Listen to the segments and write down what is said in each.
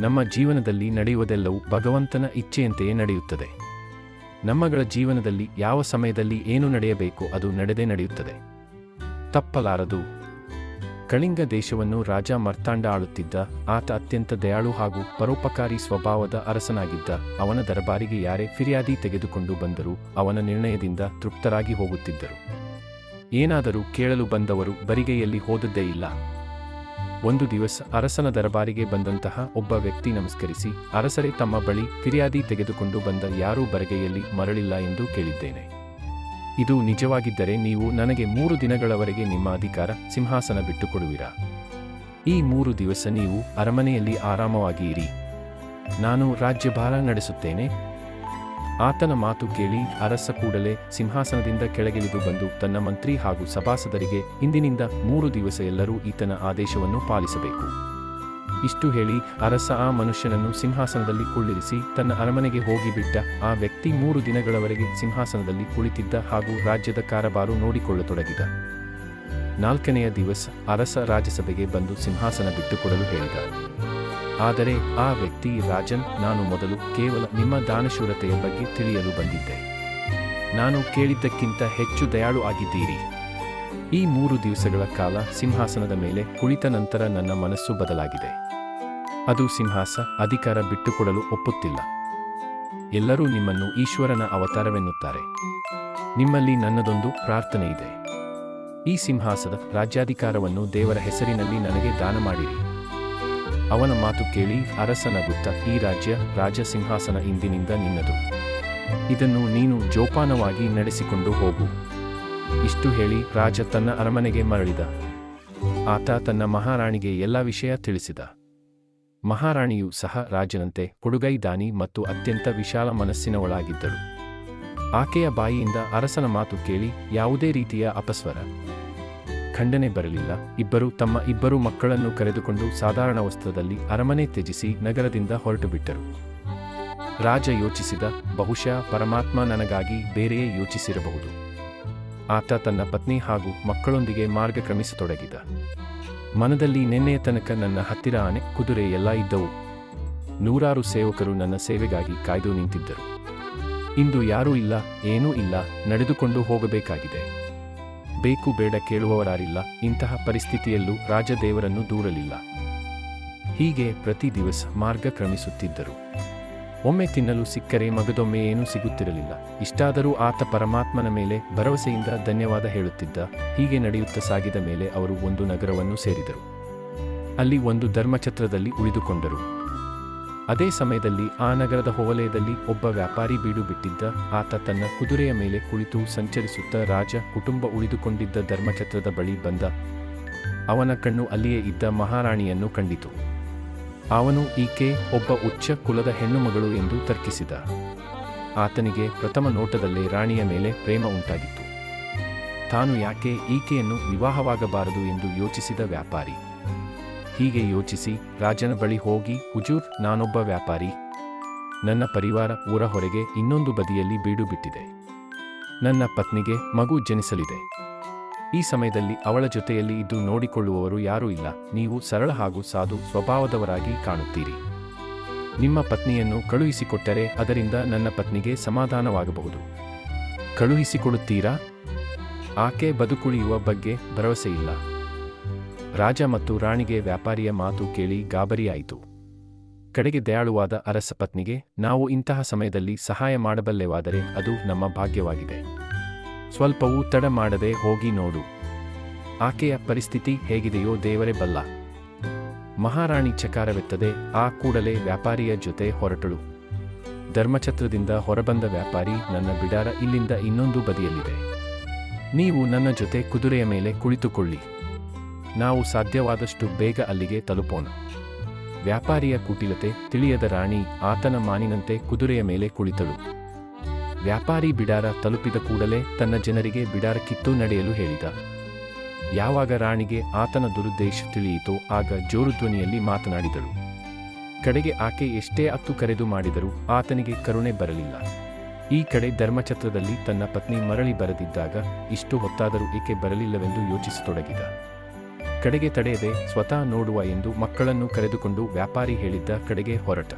ನಮ್ಮ ಜೀವನದಲ್ಲಿ ನಡೆಯುವುದೆಲ್ಲವೂ ಭಗವಂತನ ಇಚ್ಛೆಯಂತೆಯೇ ನಡೆಯುತ್ತದೆ. ನಮ್ಮಗಳ ಜೀವನದಲ್ಲಿ ಯಾವ ಸಮಯದಲ್ಲಿ ಏನು ನಡೆಯಬೇಕು ಅದು ನಡೆದೇ ನಡೆಯುತ್ತದೆ. ತಪ್ಪಲಾರದು. ಕಳಿಂಗ ದೇಶವನ್ನು ರಾಜ ಮರ್ತಾಂಡ ಆಳುತ್ತಿದ್ದ, ಆತ ಅತ್ಯಂತ ದಯಾಳು ಹಾಗೂ ಪರೋಪಕಾರಿ ಸ್ವಭಾವದ ಅರಸನಾಗಿದ್ದ, ಅವನ ದರಬಾರಿಗೆ ಯಾರೇ ಫಿರ್ಯಾದಿ ತೆಗೆದುಕೊಂಡು ಬಂದರೂ ಅವನ ನಿರ್ಣಯದಿಂದ ತೃಪ್ತರಾಗಿ ಹೋಗುತ್ತಿದ್ದರು. ಏನಾದರೂ ಕೇಳಲು ಬಂದವರು ಬರಿಗೆಯಲ್ಲಿ ಹೋದದ್ದೇ ಇಲ್ಲ. ಒಂದು ದಿವಸ ಅರಸನ ದರಬಾರಿಗೆ ಬಂದಂತಹ ಒಬ್ಬ ವ್ಯಕ್ತಿ ನಮಸ್ಕರಿಸಿ, ಅರಸರೇ ತಮ್ಮ ಬಳಿ ಫಿರ್ಯಾದಿ ತೆಗೆದುಕೊಂಡು ಬಂದ ಯಾರೂ ಬರಗೆಯಲ್ಲಿ ಮರಳಿಲ್ಲ ಎಂದು ಕೇಳಿದ್ದೇನೆ. ಇದು ನಿಜವಾಗಿದ್ದರೆ ನೀವು ನನಗೆ ಮೂರು ದಿನಗಳವರೆಗೆ ನಿಮ್ಮ ಅಧಿಕಾರ ಸಿಂಹಾಸನ ಬಿಟ್ಟುಕೊಡುವಿರಾ? ಈ ಮೂರು ದಿವಸ ನೀವು ಅರಮನೆಯಲ್ಲಿ ಆರಾಮವಾಗಿ ಇರಿ ನಾನು ರಾಜ್ಯಭಾರ ನಡೆಸುತ್ತೇನೆ. ಆತನ ಮಾತು ಕೇಳಿ ಅರಸ ಕೂಡಲೇ ಸಿಂಹಾಸನದಿಂದ ಕೆಳಗಿಳಿದು ಬಂದು ತನ್ನ ಮಂತ್ರಿ ಹಾಗೂ ಸಭಾಸದರಿಗೆ ಇಂದಿನಿಂದ ಮೂರು ದಿವಸ ಎಲ್ಲರೂ ಈತನ ಆದೇಶವನ್ನು ಪಾಲಿಸಬೇಕು. ಇಷ್ಟು ಹೇಳಿ ಅರಸ ಆ ಮನುಷ್ಯನನ್ನು ಸಿಂಹಾಸನದಲ್ಲಿ ಕುಳ್ಳಿರಿಸಿ ತನ್ನ ಅರಮನೆಗೆ ಹೋಗಿಬಿಟ್ಟ ಆ ವ್ಯಕ್ತಿ ಮೂರು ದಿನಗಳವರೆಗೆ ಸಿಂಹಾಸನದಲ್ಲಿ ಕುಳಿತಿದ್ದ ಹಾಗೂ ರಾಜ್ಯದ ಕಾರಬಾರು ನೋಡಿಕೊಳ್ಳತೊಡಗಿದ. ನಾಲ್ಕನೆಯ ದಿವಸ ಅರಸ ರಾಜ್ಯಸಭೆಗೆ ಬಂದು ಸಿಂಹಾಸನ ಬಿಟ್ಟುಕೊಡಲು ಹೇಳಿದ. ಆದರೆ ಆ ವ್ಯಕ್ತಿ ರಾಜನ್, ನಾನು ಮೊದಲು ಕೇವಲ ನಿಮ್ಮ ದಾನಶೂರತೆಯ ಬಗ್ಗೆ ತಿಳಿಯಲು ಬಂದಿದ್ದೆ. ನಾನು ಕೇಳಿದ್ದಕ್ಕಿಂತ ಹೆಚ್ಚು ದಯಾಳು ಆಗಿದ್ದೀರಿ. ಈ ಮೂರು ದಿವಸಗಳ ಕಾಲ ಸಿಂಹಾಸನದ ಮೇಲೆ ಕುಳಿತ ನಂತರ ನನ್ನ ಮನಸ್ಸು ಬದಲಾಗಿದೆ. ಅದು ಸಿಂಹಾಸ ಅಧಿಕಾರ ಬಿಟ್ಟುಕೊಡಲು ಒಪ್ಪುತ್ತಿಲ್ಲ. ಎಲ್ಲರೂ ನಿಮ್ಮನ್ನು ಈಶ್ವರನ ಅವತಾರವೆನ್ನುತ್ತಾರೆ. ನಿಮ್ಮಲ್ಲಿ ನನ್ನದೊಂದು ಪ್ರಾರ್ಥನೆ ಇದೆ ಈ ಸಿಂಹಾಸದ ರಾಜ್ಯಾಧಿಕಾರವನ್ನು ದೇವರ ಹೆಸರಿನಲ್ಲಿ ನನಗೆ ದಾನ ಮಾಡಿರಿ ಅವನ ಮಾತು ಕೇಳಿ ಅರಸನಗುತ್ತ ಈ ರಾಜ್ಯ ರಾಜಸಿಂಹಾಸನ ಇಂದಿನಿಂದ ನಿನ್ನದು. ಇದನ್ನು ನೀನು ಜೋಪಾನವಾಗಿ ನಡೆಸಿಕೊಂಡು ಹೋಗು. ಇಷ್ಟು ಹೇಳಿ ರಾಜ ತನ್ನ ಅರಮನೆಗೆ ಮರಳಿದ. ಆತ ತನ್ನ ಮಹಾರಾಣಿಗೆ ಎಲ್ಲ ವಿಷಯ ತಿಳಿಸಿದ. ಮಹಾರಾಣಿಯು ಸಹ ರಾಜನಂತೆ ಕೊಡುಗೈ ದಾನಿ ಮತ್ತು ಅತ್ಯಂತ ವಿಶಾಲ ಮನಸ್ಸಿನವಳಾಗಿದ್ದಳು. ಆಕೆಯ ಬಾಯಿಯಿಂದ ಅರಸನ ಮಾತು ಕೇಳಿ ಯಾವುದೇ ರೀತಿಯ ಅಪಸ್ವರ. ಖಂಡನೆ ಬರಲಿಲ್ಲ. ಇಬ್ಬರು ತಮ್ಮ ಇಬ್ಬರು ಮಕ್ಕಳನ್ನು ಕರೆದುಕೊಂಡು ಸಾಧಾರಣ ವಸ್ತ್ರದಲ್ಲಿ ಅರಮನೆ ತ್ಯಜಿಸಿ ನಗರದಿಂದ ಹೊರಟುಬಿಟ್ಟರು ರಾಜ ಯೋಚಿಸಿದ, ಬಹುಶಃ ಪರಮಾತ್ಮ ನನಗಾಗಿ ಬೇರೆಯೇ ಯೋಚಿಸಿರಬಹುದು. ಆತ ತನ್ನ ಪತ್ನಿ ಹಾಗೂ ಮಕ್ಕಳೊಂದಿಗೆ ಮಾರ್ಗ ಕ್ರಮಿಸತೊಡಗಿದ ಮನದಲ್ಲಿ ನಿನ್ನೆಯ ತನಕ ನನ್ನ ಹತ್ತಿರ ಆನೆ, ಕುದುರೆ ಎಲ್ಲ ಇದ್ದವು. ನೂರಾರು ಸೇವಕರು ನನ್ನ ಸೇವೆಗಾಗಿ ಕಾಯ್ದು ನಿಂತಿದ್ದರು. ಇಂದು ಯಾರೂ ಇಲ್ಲ, ಏನೂ ಇಲ್ಲ, ನಡೆದುಕೊಂಡು ಹೋಗಬೇಕಾಗಿದೆ. ಬೇಕು ಬೇಡ ಕೇಳುವವರಾರಿಲ್ಲ. ಇಂತಹ ಪರಿಸ್ಥಿತಿಯಲ್ಲೂ ರಾಜದೇವರನ್ನು ದೂರಲಿಲ್ಲ. ಹೀಗೆ ಪ್ರತಿ ದಿವಸ ಮಾರ್ಗ ಕ್ರಮಿಸುತ್ತಿದ್ದರು. ಒಮ್ಮೆ ತಿನ್ನಲು ಸಿಕ್ಕರೆ ಮಗದೊಮ್ಮೆ ಏನೂ ಸಿಗುತ್ತಿರಲಿಲ್ಲ. ಇಷ್ಟಾದರೂ ಆತ ಪರಮಾತ್ಮನ ಮೇಲೆ ಭರವಸೆಯಿಂದ ಧನ್ಯವಾದ ಹೇಳುತ್ತಿದ್ದ. ಹೀಗೆ ನಡೆಯುತ್ತಾ ಸಾಗಿದ ಮೇಲೆ ಅವರು ಒಂದು ನಗರವನ್ನು ಸೇರಿದರು. ಅಲ್ಲಿ ಒಂದು ಧರ್ಮಛತ್ರದಲ್ಲಿ ಉಳಿದುಕೊಂಡರು. ಅದೇ ಸಮಯದಲ್ಲಿ ಆ ನಗರದ ಹೋವಲಯದಲ್ಲಿ ಒಬ್ಬ ವ್ಯಾಪಾರಿ ಬೀಡು ಬಿಟ್ಟಿದ್ದ. ಆತ ತನ್ನ ಕುದುರೆಯ ಮೇಲೆ ಕುಳಿತು ಸಂಚರಿಸುತ್ತಾ ರಾಜ ಕುಟುಂಬ ಉಳಿದುಕೊಂಡಿದ್ದ ಧರ್ಮಛತ್ರದ ಬಳಿ ಬಂದ. ಅವನ ಕಣ್ಣು ಅಲ್ಲಿಯೇ ಇದ್ದ ಮಹಾರಾಣಿಯನ್ನು ಕಂಡಿತು. ಅವನು ಈಕೆ ಒಬ್ಬ ಉಚ್ಚ ಕುಲದ ಹೆಣ್ಣುಮಗಳು ಎಂದು ತರ್ಕಿಸಿದ. ಆತನಿಗೆ ಪ್ರಥಮ ನೋಟದಲ್ಲೇ ರಾಣಿಯ ಮೇಲೆ ಪ್ರೇಮ ಉಂಟಾಗಿತ್ತು. ತಾನು ಯಾಕೆ ಈಕೆಯನ್ನು ವಿವಾಹವಾಗಬಾರದು ಎಂದು ಯೋಚಿಸಿದ ವ್ಯಾಪಾರಿ. ಹೀಗೆ ಯೋಚಿಸಿ ರಾಜನ ಬಳಿ ಹೋಗಿ, ಹುಜೂರ್, ನಾನೊಬ್ಬ ವ್ಯಾಪಾರಿ. ನನ್ನ ಪರಿವಾರ ಊರ ಹೊರಗೆ ಇನ್ನೊಂದು ಬದಿಯಲ್ಲಿ ಬೀಡು ಬಿಟ್ಟಿದೆ. ನನ್ನ ಪತ್ನಿಗೆ ಮಗು ಜನಿಸಲಿದೆ. ಈ ಸಮಯದಲ್ಲಿ ಅವಳ ಜೊತೆಯಲ್ಲಿ ಇದ್ದು ನೋಡಿಕೊಳ್ಳುವವರು ಯಾರೂ ಇಲ್ಲ. ನೀವು ಸರಳ ಹಾಗೂ ಸಾಧು ಸ್ವಭಾವದವರಾಗಿ ಕಾಣುತ್ತೀರಿ. ನಿಮ್ಮ ಪತ್ನಿಯನ್ನು ಕಳುಹಿಸಿಕೊಟ್ಟರೆ ಅದರಿಂದ ನನ್ನ ಪತ್ನಿಗೆ ಸಮಾಧಾನವಾಗಬಹುದು. ಕಳುಹಿಸಿಕೊಡುತ್ತೀರಾ? ಆಕೆ ಬದುಕುಳಿಯುವ ಬಗ್ಗೆ ಭರವಸೆಯಿಲ್ಲ. ರಾಜ ಮತ್ತು ರಾಣಿಗೆ ವ್ಯಾಪಾರಿಯ ಮಾತು ಕೇಳಿ ಗಾಬರಿಯಾಯಿತು. ಕಡೆಗೆ ದಯಾಳುವಾದ ಅರಸ ಪತ್ನಿಗೆ, ನಾವು ಇಂತಹ ಸಮಯದಲ್ಲಿ ಸಹಾಯ ಮಾಡಬಲ್ಲೆವಾದರೆ ಅದು ನಮ್ಮ ಭಾಗ್ಯವಾಗಿದೆ. ಸ್ವಲ್ಪವೂ ತಡ ಮಾಡದೆ ಹೋಗಿ ನೋಡು. ಆಕೆಯ ಪರಿಸ್ಥಿತಿ ಹೇಗಿದೆಯೋ ದೇವರೇ ಬಲ್ಲ. ಮಹಾರಾಣಿ ಚಕಾರವೆತ್ತದೆ, ಆ ಕೂಡಲೇ ವ್ಯಾಪಾರಿಯ ಜೊತೆ ಹೊರಟಳು. ಧರ್ಮಛತ್ರದಿಂದ ಹೊರಬಂದ ವ್ಯಾಪಾರಿ ನನ್ನ ಬಿಡಾರ ಇಲ್ಲಿಂದ ಇನ್ನೊಂದು ಬದಿಯಲ್ಲಿದೆ. ನೀವು ನನ್ನ ಜೊತೆ ಕುದುರೆಯ ಮೇಲೆ ಕುಳಿತುಕೊಳ್ಳಿ. ನಾವು ಸಾಧ್ಯವಾದಷ್ಟು ಬೇಗ ಅಲ್ಲಿಗೆ ತಲುಪೋಣ. ವ್ಯಾಪಾರಿಯ ಕುಟಿಲತೆ ತಿಳಿಯದ ರಾಣಿ ಆತನ ಮಾನಿನಂತೆ ಕುದುರೆಯ ಮೇಲೆ ಕುಳಿತಳು. ವ್ಯಾಪಾರಿ ಬಿಡಾರ ತಲುಪಿದ ಕೂಡಲೇ ತನ್ನ ಜನರಿಗೆ ಬಿಡಾರ ಕಿತ್ತು ನಡೆಯಲು ಹೇಳಿದ. ಯಾವಾಗ ರಾಣಿಗೆ ಆತನ ದುರುದ್ದೇಶ ತಿಳಿಯಿತೋ ಆಗ ಜೋರು ಧ್ವನಿಯಲ್ಲಿ ಮಾತನಾಡಿದಳು. ಕಡೆಗೆ ಆಕೆ ಎಷ್ಟೇ ಅತ್ತು ಕರೆದು ಮಾಡಿದರೂ ಆತನಿಗೆ ಕರುಣೆ ಬರಲಿಲ್ಲ. ಈ ಕಡೆ ಧರ್ಮಛತ್ರದಲ್ಲಿ ತನ್ನ ಪತ್ನಿ ಮರಳಿ ಬರದಿದ್ದಾಗ ಇಷ್ಟು ಹೊತ್ತಾದರೂ ಏಕೆ ಬರಲಿಲ್ಲವೆಂದು ಯೋಚಿಸತೊಡಗಿದ. ಕಡೆಗೆ ತಡೆಯದೆ ಸ್ವತಃ ನೋಡುವ ಎಂದು ಮಕ್ಕಳನ್ನು ಕರೆದುಕೊಂಡು ವ್ಯಾಪಾರಿ ಹೇಳಿದ್ದ ಕಡೆಗೆ ಹೊರಟ.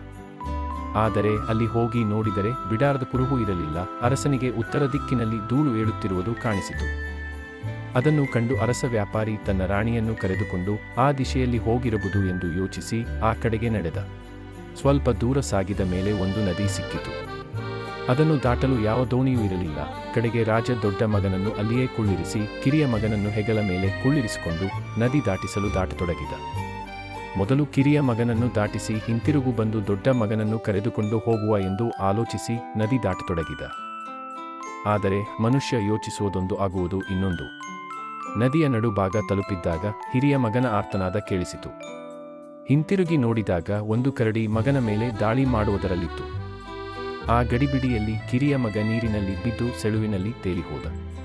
ಆದರೆ ಅಲ್ಲಿ ಹೋಗಿ ನೋಡಿದರೆ ಬಿಡಾರದ ಕುರುಹು ಇರಲಿಲ್ಲ, ಅರಸನಿಗೆ ಉತ್ತರ ದಿಕ್ಕಿನಲ್ಲಿ ಧೂಳು ಏಳುತ್ತಿರುವುದು ಕಾಣಿಸಿತು. ಅದನ್ನು ಕಂಡು ಅರಸ ವ್ಯಾಪಾರಿ ತನ್ನ ರಾಣಿಯನ್ನು ಕರೆದುಕೊಂಡು ಆ ದಿಶೆಯಲ್ಲಿ ಹೋಗಿರಬಹುದು ಎಂದು ಯೋಚಿಸಿ ಆ ಕಡೆಗೆ ನಡೆದ. ಸ್ವಲ್ಪ ದೂರ ಸಾಗಿದ ಮೇಲೆ ಒಂದು ನದಿ ಸಿಕ್ಕಿತು. ಅದನ್ನು ದಾಟಲು ಯಾವ ದೋಣಿಯೂ ಇರಲಿಲ್ಲ. ಕಡೆಗೆ ರಾಜ ದೊಡ್ಡ ಮಗನನ್ನು ಅಲ್ಲಿಯೇ ಕುಳ್ಳಿರಿಸಿ, ಕಿರಿಯ ಮಗನನ್ನು ಹೆಗಲ ಮೇಲೆ ಕುಳ್ಳಿರಿಸಿಕೊಂಡು ನದಿ ದಾಟಿಸಲು ದಾಟತೊಡಗಿದ. ಮೊದಲು ಕಿರಿಯ ಮಗನನ್ನು ದಾಟಿಸಿ ಹಿಂತಿರುಗು ಬಂದು ದೊಡ್ಡ ಮಗನನ್ನು ಕರೆದುಕೊಂಡು ಹೋಗುವ ಎಂದು ಆಲೋಚಿಸಿ ನದಿ ದಾಟತೊಡಗಿದ. ಆದರೆ ಮನುಷ್ಯ ಯೋಚಿಸುವುದೊಂದು ಆಗುವುದು ಇನ್ನೊಂದು. ನದಿಯ ನಡುಭಾಗ ತಲುಪಿದ್ದಾಗ ಹಿರಿಯ ಮಗನ ಆರ್ತನಾದ ಕೇಳಿಸಿತು. ಹಿಂತಿರುಗಿ ನೋಡಿದಾಗ ಒಂದು ಕರಡಿ ಮಗನ ಮೇಲೆ ದಾಳಿ ಮಾಡುವುದರಲ್ಲಿತ್ತು. ಆ ಗಡಿಬಿಡಿಯಲ್ಲಿ ಕಿರಿಯ ಮಗ ನೀರಿನಲ್ಲಿ ಬಿದ್ದು ಸೆಳುವಿನಲ್ಲಿ ತೇಲಿಹೋದ.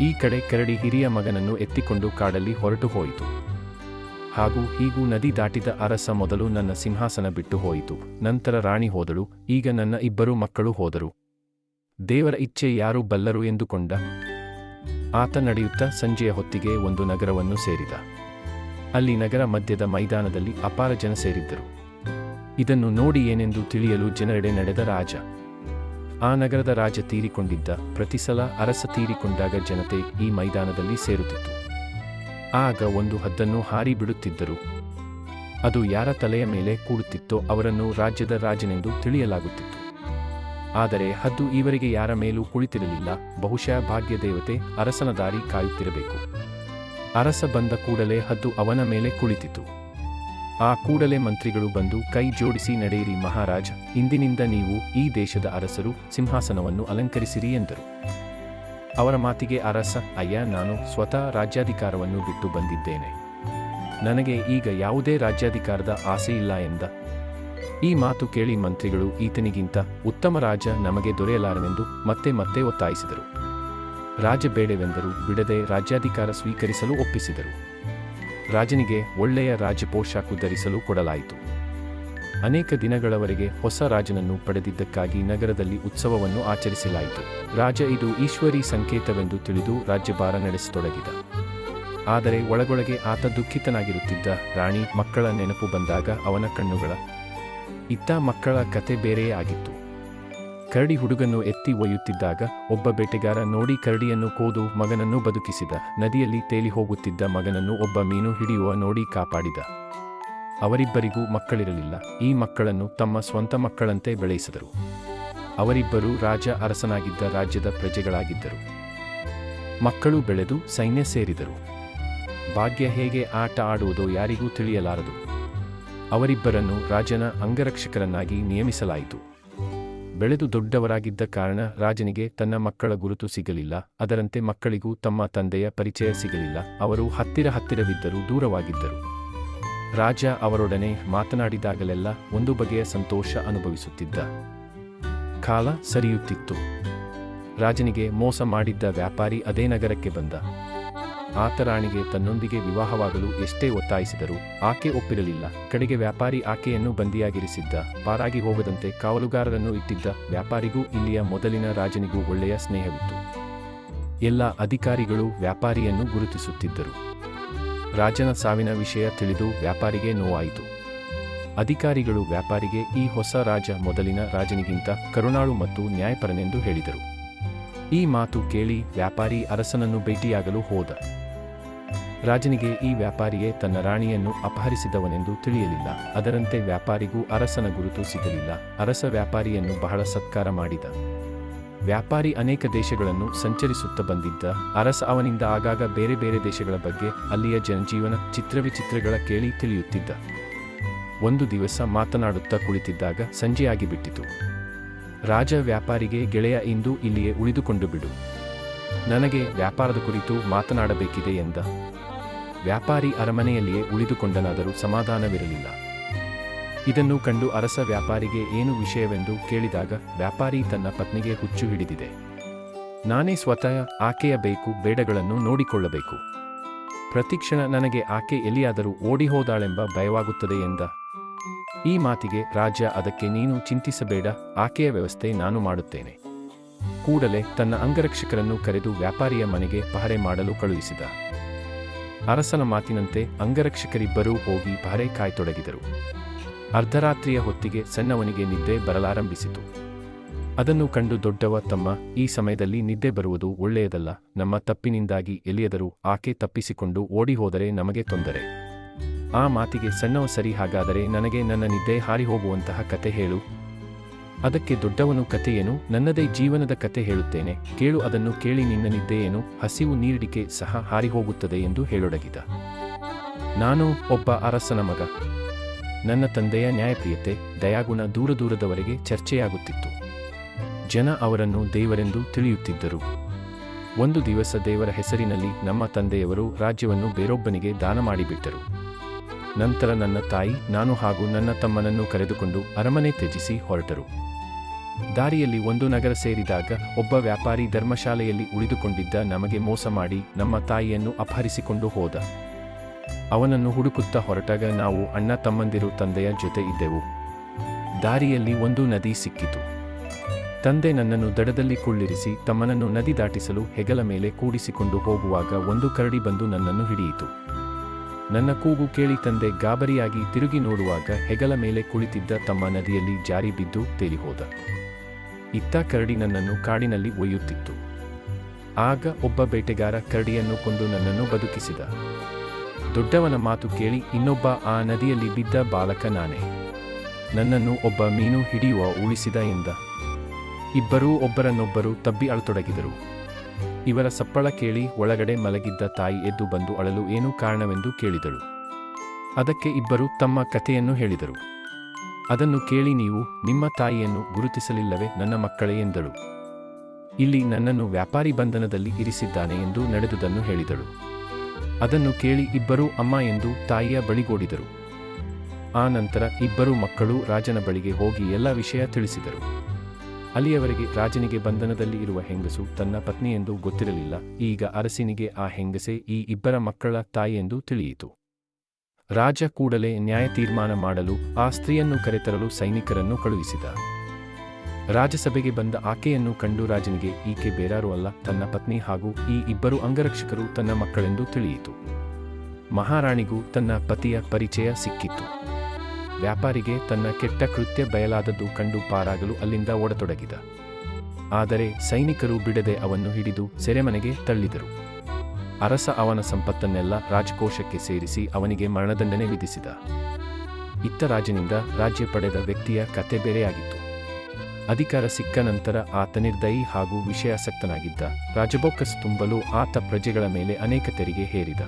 ಈ ಕಡೆ ಕರಡಿ ಹಿರಿಯ ಮಗನನ್ನು ಎತ್ತಿಕೊಂಡು ಕಾಡಲ್ಲಿ ಹೊರಟು ಹೋಯಿತು. ಹಾಗೂ ಹೀಗೂ ನದಿ ದಾಟಿದ ಅರಸ ಮೊದಲು ನನ್ನ ಸಿಂಹಾಸನ ಬಿಟ್ಟು ಹೋಯಿತು. ನಂತರ ರಾಣಿ ಹೋದಳು, ಈಗ ನನ್ನ ಇಬ್ಬರು ಮಕ್ಕಳು ಹೋದರು. ದೇವರ ಇಚ್ಛೆ ಯಾರು ಬಲ್ಲರು ಎಂದುಕೊಂಡ? ಆತ ನಡೆಯುತ್ತಾ ಸಂಜೆಯ ಹೊತ್ತಿಗೆ ಒಂದು ನಗರವನ್ನು ಸೇರಿದ. ಅಲ್ಲಿ ನಗರ ಮಧ್ಯದ ಮೈದಾನದಲ್ಲಿ ಅಪಾರ ಜನ ಸೇರಿದ್ದರು. ಇದನ್ನು ನೋಡಿ ಏನೆಂದು ತಿಳಿಯಲು ಜನರೆಡೆ ನಡೆದ ರಾಜ. ಆ ನಗರದ ರಾಜ ತೀರಿಕೊಂಡಿದ್ದ ಪ್ರತಿಸಲ ಅರಸ ತೀರಿಕೊಂಡಾಗ ಜನತೆ ಈ ಮೈದಾನದಲ್ಲಿ ಸೇರುತ್ತಿತ್ತು. ಆಗ ಒಂದು ಹದ್ದನ್ನು ಹಾರಿ ಬಿಡುತ್ತಿದ್ದರು. ಅದು ಯಾರ ತಲೆಯ ಮೇಲೆ ಕೂಡುತ್ತಿತ್ತೋ ಅವರನ್ನು ರಾಜ್ಯದ ರಾಜನೆಂದು ತಿಳಿಯಲಾಗುತ್ತಿತ್ತು. ಆದರೆ ಹದ್ದು ಈವರೆಗೆ ಯಾರ ಮೇಲೂ ಕುಳಿತಿರಲಿಲ್ಲ, ಬಹುಶಃ ಭಾಗ್ಯ ದೇವತೆ ಅರಸನ ದಾರಿ ಕಾಯುತ್ತಿರಬೇಕು. ಅರಸ ಬಂದ ಕೂಡಲೇ ಹದ್ದು ಅವನ ಮೇಲೆ ಕುಳಿತಿತು ಆ ಕೂಡಲೇ ಮಂತ್ರಿಗಳು ಬಂದು ಕೈ ಜೋಡಿಸಿ ನಡೆಯಿರಿ ಮಹಾರಾಜ, ಇಂದಿನಿಂದ ನೀವು ಈ ದೇಶದ ಅರಸರು, ಸಿಂಹಾಸನವನ್ನು ಅಲಂಕರಿಸಿರಿ ಎಂದರು. ಅವರ ಮಾತಿಗೆ ಅರಸ, ಅಯ್ಯ, ನಾನು ಸ್ವತಃ ರಾಜ್ಯಾಧಿಕಾರವನ್ನು ಬಿಟ್ಟು ಬಂದಿದ್ದೇನೆ. ನನಗೆ ಈಗ ಯಾವುದೇ ರಾಜ್ಯಾಧಿಕಾರದ ಆಸೆ ಇಲ್ಲ ಎಂದ. ಈ ಮಾತು ಕೇಳಿ ಮಂತ್ರಿಗಳು ಈತನಿಗಿಂತ, ಉತ್ತಮ ರಾಜ ನಮಗೆ ದೊರೆಯಲಾರನೆಂದು ಮತ್ತೆ ಮತ್ತೆ ಒತ್ತಾಯಿಸಿದರು. ರಾಜ ಬೇಡವೆಂದರು ಬಿಡದೆ ರಾಜ್ಯಾಧಿಕಾರ ಸ್ವೀಕರಿಸಲು ಒಪ್ಪಿಸಿದರು. ರಾಜನಿಗೆ ಒಳ್ಳೆಯ ರಾಜಪೋಷಾಕು ಧರಿಸಲು ಕೊಡಲಾಯಿತು. ಅನೇಕ ದಿನಗಳವರೆಗೆ ಹೊಸ ರಾಜನನ್ನು ಪಡೆದಿದ್ದಕ್ಕಾಗಿ ನಗರದಲ್ಲಿ ಉತ್ಸವವನ್ನು ಆಚರಿಸಲಾಯಿತು. ರಾಜ ಇದು ಈಶ್ವರಿ ಸಂಕೇತವೆಂದು ತಿಳಿದು ರಾಜ್ಯಭಾರ ನಡೆಸತೊಡಗಿದ. ಆದರೆ ಒಳಗೊಳಗೆ ಆತ ದುಃಖಿತನಾಗಿರುತ್ತಿದ್ದ ರಾಣಿ ಮಕ್ಕಳ ನೆನಪು ಬಂದಾಗ ಅವನ ಕಣ್ಣುಗಳ ಇತ್ತ ಮಕ್ಕಳ ಕತೆ ಬೇರೆಯೇ ಆಗಿತ್ತು. ಕರಡಿ ಹುಡುಗನ್ನು ಎತ್ತಿ ಒಯ್ಯುತ್ತಿದ್ದಾಗ ಒಬ್ಬ ಬೇಟೆಗಾರ ನೋಡಿ ಕರಡಿಯನ್ನು ಕೋದು ಮಗನನ್ನು ಬದುಕಿಸಿದ. ನದಿಯಲ್ಲಿ ತೇಲಿ ಹೋಗುತ್ತಿದ್ದ ಮಗನನ್ನು ಒಬ್ಬ ಮೀನು ಹಿಡಿಯುವ ನೋಡಿ ಕಾಪಾಡಿದ. ಅವರಿಬ್ಬರಿಗೂ ಮಕ್ಕಳಿರಲಿಲ್ಲ. ಈ ಮಕ್ಕಳನ್ನು ತಮ್ಮ ಸ್ವಂತ ಮಕ್ಕಳಂತೆ ಬೆಳೆಸಿದರು. ಅವರಿಬ್ಬರು ರಾಜ ಅರಸನಾಗಿದ್ದ ರಾಜ್ಯದ ಪ್ರಜೆಗಳಾಗಿದ್ದರು. ಮಕ್ಕಳು ಬೆಳೆದು ಸೈನ್ಯ ಸೇರಿದರು. ಭಾಗ್ಯ ಹೇಗೆ ಆಟ ಆಡುವುದೋ ಯಾರಿಗೂ ತಿಳಿಯಲಾರದು. ಅವರಿಬ್ಬರನ್ನು ರಾಜನ ಅಂಗರಕ್ಷಕರನ್ನಾಗಿ ನಿಯಮಿಸಲಾಯಿತು. ಬೆಳೆದು ದೊಡ್ಡವರಾಗಿದ್ದ ಕಾರಣ ರಾಜನಿಗೆ ತನ್ನ ಮಕ್ಕಳ ಗುರುತು ಸಿಗಲಿಲ್ಲ, ಅದರಂತೆ ಮಕ್ಕಳಿಗೂ ತಮ್ಮ ತಂದೆಯ ಪರಿಚಯ ಸಿಗಲಿಲ್ಲ, ಅವರು ಹತ್ತಿರ ಹತ್ತಿರವಿದ್ದರೂ ದೂರವಾಗಿದ್ದರು. ರಾಜ ಅವರೊಡನೆ ಮಾತನಾಡಿದಾಗಲೆಲ್ಲ ಒಂದು ಬಗೆಯ ಸಂತೋಷ ಅನುಭವಿಸುತ್ತಿದ್ದ. ಕಾಲ ಸರಿಯುತ್ತಿತ್ತು. ರಾಜನಿಗೆ ಮೋಸ ಮಾಡಿದ್ದ ವ್ಯಾಪಾರಿ ಅದೇ ನಗರಕ್ಕೆ ಬಂದ. ಆತ ರಾಣಿಗೆ ತನ್ನೊಂದಿಗೆ ವಿವಾಹವಾಗಲು ಎಷ್ಟೇ ಒತ್ತಾಯಿಸಿದರೂ ಆಕೆ ಒಪ್ಪಿರಲಿಲ್ಲ. ಕಡೆಗೆ ವ್ಯಾಪಾರಿ ಆಕೆಯನ್ನು ಬಂದಿಯಾಗಿರಿಸಿದ್ದ. ಪಾರಾಗಿ ಹೋಗದಂತೆ ಕಾವಲುಗಾರರನ್ನು ಇಟ್ಟಿದ್ದ ವ್ಯಾಪಾರಿಗೂ ಇಲ್ಲಿಯ ಮೊದಲಿನ ರಾಜನಿಗೂ ಒಳ್ಳೆಯ ಸ್ನೇಹವಿತ್ತು. ಎಲ್ಲ ಅಧಿಕಾರಿಗಳು ವ್ಯಾಪಾರಿಯನ್ನು ಗುರುತಿಸುತ್ತಿದ್ದರು. ರಾಜನ ಸಾವಿನ ವಿಷಯ ತಿಳಿದು ವ್ಯಾಪಾರಿಗೆ ನೋವಾಯಿತು. ಅಧಿಕಾರಿಗಳು ವ್ಯಾಪಾರಿಗೆ ಈ ಹೊಸ ರಾಜ ಮೊದಲಿನ ರಾಜನಿಗಿಂತ ಕರುಣಾಳು ಮತ್ತು ನ್ಯಾಯಪರನೆಂದು ಹೇಳಿದರು. ಈ ಮಾತು ಕೇಳಿ ವ್ಯಾಪಾರಿ ಅರಸನನ್ನು ಭೇಟಿಯಾಗಲು ಹೋದ. ರಾಜನಿಗೆ ಈ ವ್ಯಾಪಾರಿಯೇ ತನ್ನ ರಾಣಿಯನ್ನು ಅಪಹರಿಸಿದವನೆಂದು ತಿಳಿಯಲಿಲ್ಲ. ಅದರಂತೆ ವ್ಯಾಪಾರಿಗೂ ಅರಸನ ಗುರುತು ಸಿಗಲಿಲ್ಲ. ಅರಸ ವ್ಯಾಪಾರಿಯನ್ನು ಬಹಳ ಸತ್ಕಾರ ಮಾಡಿದ. ವ್ಯಾಪಾರಿ ಅನೇಕ ದೇಶಗಳನ್ನು ಸಂಚರಿಸುತ್ತಾ ಬಂದಿದ್ದ. ಅರಸ ಅವನಿಂದ ಆಗಾಗ ಬೇರೆ ಬೇರೆ ದೇಶಗಳ ಬಗ್ಗೆ ಅಲ್ಲಿಯ ಜನಜೀವನ ಚಿತ್ರವಿಚಿತ್ರಗಳ ಕೇಳಿ ತಿಳಿಯುತ್ತಿದ್ದ. ಒಂದು ದಿವಸ ಮಾತನಾಡುತ್ತಾ ಕುಳಿತಿದ್ದಾಗ ಸಂಜೆಯಾಗಿ ಬಿಟ್ಟಿತು ರಾಜ ವ್ಯಾಪಾರಿಗೆ, ಗೆಳೆಯ ಇಂದು ಇಲ್ಲಿಯೇ ಉಳಿದುಕೊಂಡು ಬಿಡು. ನನಗೆ ವ್ಯಾಪಾರದ ಕುರಿತು ಮಾತನಾಡಬೇಕಿದೆ ಎಂದ. ವ್ಯಾಪಾರಿ ಅರಮನೆಯಲ್ಲಿಯೇ ಉಳಿದುಕೊಂಡನಾದರೂ ಸಮಾಧಾನವಿರಲಿಲ್ಲ. ಇದನ್ನು ಕಂಡು ಅರಸ ವ್ಯಾಪಾರಿಗೆ ಏನು ವಿಷಯವೆಂದು ಕೇಳಿದಾಗ ವ್ಯಾಪಾರಿ ತನ್ನ ಪತ್ನಿಗೆ ಹುಚ್ಚು ಹಿಡಿದಿದೆ. ನಾನೇ ಸ್ವತಃ ಆಕೆಯ ಬೇಕು ಬೇಡಗಳನ್ನು ನೋಡಿಕೊಳ್ಳಬೇಕು. ಪ್ರತಿಕ್ಷಣ ನನಗೆ ಆಕೆ ಎಲ್ಲಿಯಾದರೂ ಓಡಿಹೋದಾಳೆಂಬ ಭಯವಾಗುತ್ತದೆ ಎಂದ. ಈ ಮಾತಿಗೆ ರಾಜ ಅದಕ್ಕೆ ನೀನು ಚಿಂತಿಸಬೇಡ, ಆಕೆಯ ವ್ಯವಸ್ಥೆ ನಾನು ಮಾಡುತ್ತೇನೆ. ಕೂಡಲೇ ತನ್ನ ಅಂಗರಕ್ಷಕರನ್ನು ಕರೆದು ವ್ಯಾಪಾರಿಯ ಮನೆಗೆ ಪಹರೆ ಮಾಡಲು ಕಳುಹಿಸಿದ. ಅರಸನ ಮಾತಿನಂತೆ ಅಂಗರಕ್ಷಕರಿಬ್ಬರೂ ಹೋಗಿ ಬಹರೆ ಕಾಯ್ತೊಡಗಿದರು. ಅರ್ಧರಾತ್ರಿಯ ಹೊತ್ತಿಗೆ ಸಣ್ಣವನಿಗೆ ನಿದ್ದೆ ಬರಲಾರಂಭಿಸಿತು. ಅದನ್ನು ಕಂಡು ದೊಡ್ಡವ ತಮ್ಮ, ಈ ಸಮಯದಲ್ಲಿ ನಿದ್ದೆ ಬರುವುದು ಒಳ್ಳೆಯದಲ್ಲ, ನಮ್ಮ ತಪ್ಪಿನಿಂದಾಗಿ ಎಲ್ಲಿಯದರೂ ಆಕೆ ತಪ್ಪಿಸಿಕೊಂಡು ಓಡಿ ಹೋದರೆ ನಮಗೆ ತೊಂದರೆ. ಆ ಮಾತಿಗೆ ಸಣ್ಣವ ಸರಿ ಹಾಗಾದರೆ ನನಗೆ ನನ್ನ ನಿದ್ದೆ ಹಾರಿ ಹೋಗುವಂತಹ ಕತೆ ಹೇಳು ಅದಕ್ಕೆ ದೊಡ್ಡವನು ಕಥೆಯೇನು? ನನ್ನದೇ ಜೀವನದ ಕತೆ ಹೇಳುತ್ತೇನೆ. ಕೇಳು ಅದನ್ನು ಕೇಳಿ ನಿನ್ನ ನಿದ್ದೆಯೇನು? ಹಸಿವು ನೀರಿಡಿಕೆ ಸಹ ಹಾರಿಹೋಗುತ್ತದೆ ಎಂದು ಹೇಳೊಡಗಿದ. ನಾನು ಒಬ್ಬ ಅರಸನ ಮಗ. ನನ್ನ ತಂದೆಯ ನ್ಯಾಯಪ್ರಿಯತೆ, ದಯಾಗುಣ ದೂರ ದೂರದವರೆಗೆ ಚರ್ಚೆಯಾಗುತ್ತಿತ್ತು. ಜನ ಅವರನ್ನು ದೇವರೆಂದು ತಿಳಿಯುತ್ತಿದ್ದರು. ಒಂದು ದಿವಸ ದೇವರ ಹೆಸರಿನಲ್ಲಿ ನಮ್ಮ ತಂದೆಯವರು ರಾಜ್ಯವನ್ನು ಬೇರೊಬ್ಬನಿಗೆ ದಾನ ಮಾಡಿಬಿಟ್ಟರು. ನಂತರ ನನ್ನ ತಾಯಿ, ನಾನು ಹಾಗೂ ನನ್ನ ತಮ್ಮನನ್ನು ಕರೆದುಕೊಂಡು ಅರಮನೆ ತ್ಯಜಿಸಿ ಹೊರಟರು. ದಾರಿಯಲ್ಲಿ ಒಂದು ನಗರ ಸೇರಿದಾಗ ಒಬ್ಬ ವ್ಯಾಪಾರಿ ಧರ್ಮಶಾಲೆಯಲ್ಲಿ ಉಳಿದುಕೊಂಡಿದ್ದ ನಮಗೆ ಮೋಸ ಮಾಡಿ ನಮ್ಮ ತಾಯಿಯನ್ನು ಅಪಹರಿಸಿಕೊಂಡು ಹೋದ. ಅವನನ್ನು ಹುಡುಕುತ್ತಾ ಹೊರಟಾಗ ನಾವು ಅಣ್ಣ ತಮ್ಮಂದಿರು ತಂದೆಯ ಜೊತೆ ಇದ್ದೆವು. ದಾರಿಯಲ್ಲಿ ಒಂದು ನದಿ ಸಿಕ್ಕಿತು. ತಂದೆ ನನ್ನನ್ನು ದಡದಲ್ಲಿ ಕುಳ್ಳಿರಿಸಿ ತಮ್ಮನನ್ನು ನದಿ ದಾಟಿಸಲು ಹೆಗಲ ಮೇಲೆ ಕೂಡಿಸಿಕೊಂಡು ಹೋಗುವಾಗ ಒಂದು ಕರಡಿ ಬಂದು ನನ್ನನ್ನು ಹಿಡಿಯಿತು. ನನ್ನ ಕೂಗು ಕೇಳಿ ತಂದೆ ಗಾಬರಿಯಾಗಿ ತಿರುಗಿ ನೋಡುವಾಗ ಹೆಗಲ ಮೇಲೆ ಕುಳಿತಿದ್ದ ತಮ್ಮ ನದಿಯಲ್ಲಿ ಜಾರಿ ಬಿದ್ದು ತೇಲಿಹೋದ. ಇತ್ತ ಕರಡಿ ನನ್ನನ್ನು ಕಾಡಿನಲ್ಲಿ ಒಯ್ಯುತ್ತಿತ್ತು. ಆಗ ಒಬ್ಬ ಬೇಟೆಗಾರ ಕರಡಿಯನ್ನು ಕೊಂದು ನನ್ನನ್ನು ಬದುಕಿಸಿದ. ದೊಡ್ಡವನ ಮಾತು ಕೇಳಿ ಇನ್ನೊಬ್ಬ ಆ ನದಿಯಲ್ಲಿ ಬಿದ್ದ ಬಾಲಕ ನಾನೇ. ನನ್ನನ್ನು ಒಬ್ಬ ಮೀನು ಹಿಡಿಯುವ ಉಳಿಸಿದ ಎಂದ. ಇಬ್ಬರೂ ಒಬ್ಬರನ್ನೊಬ್ಬರು ತಬ್ಬಿ ಅಳತೊಡಗಿದರು. ಇವರ ಸಪ್ಪಳ ಕೇಳಿ ಒಳಗಡೆ ಮಲಗಿದ್ದ ತಾಯಿ ಎದ್ದು ಬಂದು ಅಳಲು ಏನು ಕಾರಣವೆಂದು ಕೇಳಿದಳು. ಅದಕ್ಕೆ ಇಬ್ಬರು ತಮ್ಮ ಕಥೆಯನ್ನು ಹೇಳಿದರು. ಅದನ್ನು ಕೇಳಿ ನೀವು, ನಿಮ್ಮ ತಾಯಿಯನ್ನು ಗುರುತಿಸಲಿಲ್ಲವೇ ನನ್ನ ಮಕ್ಕಳೇ ಎಂದಳು. ಇಲ್ಲಿ ನನ್ನನ್ನು ವ್ಯಾಪಾರಿ ಬಂಧನದಲ್ಲಿ ಇರಿಸಿದ್ದಾನೆ ಎಂದು ನಡೆದುದನ್ನು ಹೇಳಿದಳು. ಅದನ್ನು ಕೇಳಿ ಇಬ್ಬರೂ ಅಮ್ಮ ಎಂದು ತಾಯಿಯ ಬಳಿಗೋಡಿದರು. ಆ ನಂತರ ಇಬ್ಬರು ಮಕ್ಕಳು ರಾಜನ ಬಳಿಗೆ ಹೋಗಿ ಎಲ್ಲ ವಿಷಯ ತಿಳಿಸಿದರು. ಅಲ್ಲಿಯವರೆಗೆ ರಾಜನಿಗೆ ಬಂಧನದಲ್ಲಿ ಇರುವ ಹೆಂಗಸು ತನ್ನ ಪತ್ನಿಯೆಂದು ಗೊತ್ತಿರಲಿಲ್ಲ, ಈಗ ಅರಸಿನಿಗೆ ಆ ಹೆಂಗಸೆ ಈ ಇಬ್ಬರ ಮಕ್ಕಳ ತಾಯಿಯೆಂದು ತಿಳಿಯಿತು. ರಾಜ ಕೂಡಲೇ ನ್ಯಾಯ ತೀರ್ಮಾನ ಮಾಡಲು ಆ ಸ್ತ್ರೀಯನ್ನು ಕರೆತರಲು ಸೈನಿಕರನ್ನು ಕಳುಹಿಸಿದ. ರಾಜಸಭೆಗೆ ಬಂದ ಆಕೆಯನ್ನು ಕಂಡು ರಾಜನಿಗೆ, ಈಕೆ ಬೇರಾರೂ ಅಲ್ಲ, ತನ್ನ ಪತ್ನಿ ಹಾಗೂ ಈ ಇಬ್ಬರು ಅಂಗರಕ್ಷಕರು ತನ್ನ ಮಕ್ಕಳೆಂದು ತಿಳಿಯಿತು. ಮಹಾರಾಣಿಗೂ ತನ್ನ ಪತಿಯ ಪರಿಚಯ ಸಿಕ್ಕಿತ್ತು. ವ್ಯಾಪಾರಿಗೆ ತನ್ನ ಕೆಟ್ಟ ಕೃತ್ಯ ಬಯಲಾದದ್ದು ಕಂಡು ಪಾರಾಗಲು ಅಲ್ಲಿಂದ ಓಡತೊಡಗಿದ. ಆದರೆ ಸೈನಿಕರು ಬಿಡದೆ ಅವನ್ನು ಹಿಡಿದು ಸೆರೆಮನೆಗೆ ತಳ್ಳಿದರು. ಅರಸ ಅವನ ಸಂಪತ್ತನ್ನೆಲ್ಲ ರಾಜಕೋಶಕ್ಕೆ ಸೇರಿಸಿ ಅವನಿಗೆ ಮರಣದಂಡನೆ ವಿಧಿಸಿದ. ಇತ್ತ ರಾಜನಿಂದ ರಾಜ್ಯ ಪಡೆದ ವ್ಯಕ್ತಿಯ ಕತೆ ಬೇರೆಯಾಗಿತ್ತು. ಅಧಿಕಾರ ಸಿಕ್ಕ ನಂತರ ಆತ ನಿರ್ದಯಿ ಹಾಗೂ ವಿಷಯಾಸಕ್ತನಾಗಿದ್ದ. ರಾಜಬೊಕ್ಕಸ್ ತುಂಬಲು ಆತ ಪ್ರಜೆಗಳ ಮೇಲೆ ಅನೇಕ ತೆರಿಗೆ ಹೇರಿದ.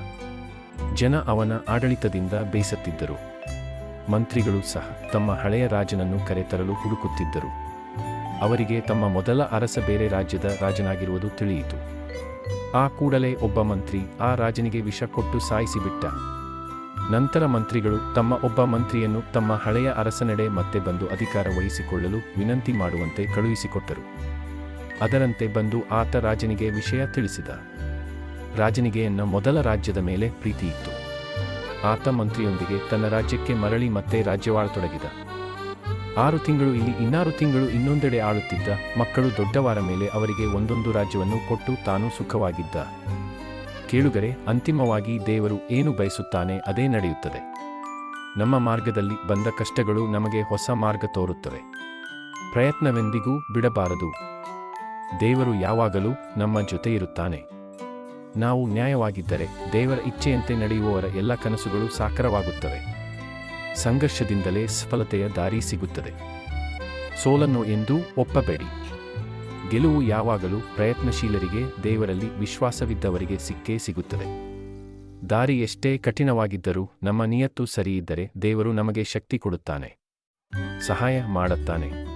ಜನ ಅವನ ಆಡಳಿತದಿಂದ ಬೇಸತ್ತಿದ್ದರು. ಮಂತ್ರಿಗಳು ಸಹ ತಮ್ಮ ಹಳೆಯ ರಾಜನನ್ನು ಕರೆತರಲು ಹುಡುಕುತ್ತಿದ್ದರು. ಅವರಿಗೆ ತಮ್ಮ ಮೊದಲ ಅರಸ ಬೇರೆ ರಾಜ್ಯದ ರಾಜನಾಗಿರುವುದು ತಿಳಿಯಿತು. ಆ ಕೂಡಲೇ ಒಬ್ಬ ಮಂತ್ರಿ ಆ ರಾಜನಿಗೆ ವಿಷ ಕೊಟ್ಟು ಸಾಯಿಸಿಬಿಟ್ಟ. ನಂತರ ಮಂತ್ರಿಗಳು ತಮ್ಮ ಒಬ್ಬ ಮಂತ್ರಿಯನ್ನು ತಮ್ಮ ಹಳೆಯ ಅರಸನೆಡೆ ಮತ್ತೆ ಬಂದು ಅಧಿಕಾರ ವಹಿಸಿಕೊಳ್ಳಲು ವಿನಂತಿ ಮಾಡುವಂತೆ ಕಳುಹಿಸಿಕೊಟ್ಟರು. ಅದರಂತೆ ಬಂದು ಆತ ರಾಜನಿಗೆ ವಿಷಯ ತಿಳಿಸಿದ. ರಾಜನಿಗೆ ಎನ್ನ ಮೊದಲ ರಾಜ್ಯದ ಮೇಲೆ ಪ್ರೀತಿಯಿತ್ತು ಆತ ಮಂತ್ರಿಯೊಂದಿಗೆ ತನ್ನ ರಾಜ್ಯಕ್ಕೆ ಮರಳಿ ಮತ್ತೆ ರಾಜ್ಯವಾಳತೊಡಗಿದ. ಆರು ತಿಂಗಳು ಇಲ್ಲಿ ಇನ್ನಾರು ತಿಂಗಳು ಇನ್ನೊಂದೆಡೆ ಆಳುತ್ತಿದ್ದ ಮಕ್ಕಳು ದೊಡ್ಡವಾರ ಮೇಲೆ ಅವರಿಗೆ ಒಂದೊಂದು ರಾಜ್ಯವನ್ನು ಕೊಟ್ಟು ತಾನು ಸುಖವಾಗಿದ್ದ. ಕೇಳುಗರೆ, ಅಂತಿಮವಾಗಿ ದೇವರು ಏನು ಬಯಸುತ್ತಾನೆ ಅದೇ ನಡೆಯುತ್ತದೆ. ನಮ್ಮ ಮಾರ್ಗದಲ್ಲಿ ಬಂದ ಕಷ್ಟಗಳು ನಮಗೆ ಹೊಸ ಮಾರ್ಗ ತೋರುತ್ತವೆ. ಪ್ರಯತ್ನವೆಂದಿಗೂ ಬಿಡಬಾರದು. ದೇವರು ಯಾವಾಗಲೂ ನಮ್ಮ ಜೊತೆ ಇರುತ್ತಾನೆ. ನಾವು ನ್ಯಾಯವಾಗಿದ್ದರೆ ದೇವರ ಇಚ್ಛೆಯಂತೆ ನಡೆಯುವವರ ಎಲ್ಲ ಕನಸುಗಳು ಸಾಕಾರವಾಗುತ್ತವೆ. ಸಂಘರ್ಷದಿಂದಲೇ ಸಫಲತೆಯ ದಾರಿ ಸಿಗುತ್ತದೆ. ಸೋಲನ್ನು ಎಂದೂ ಒಪ್ಪಬೇಡಿ. ಗೆಲುವು ಯಾವಾಗಲೂ ಪ್ರಯತ್ನಶೀಲರಿಗೆ, ದೇವರಲ್ಲಿ ವಿಶ್ವಾಸವಿದ್ದವರಿಗೆ ಸಿಕ್ಕೇ ಸಿಗುತ್ತದೆ. ದಾರಿ ಎಷ್ಟೇ ಕಠಿಣವಾಗಿದ್ದರೂ ನಮ್ಮ ನಿಯತ್ತು ಸರಿಯಿದ್ದರೆ ದೇವರು ನಮಗೆ ಶಕ್ತಿ ಕೊಡುತ್ತಾನೆ. ಸಹಾಯ ಮಾಡುತ್ತಾನೆ.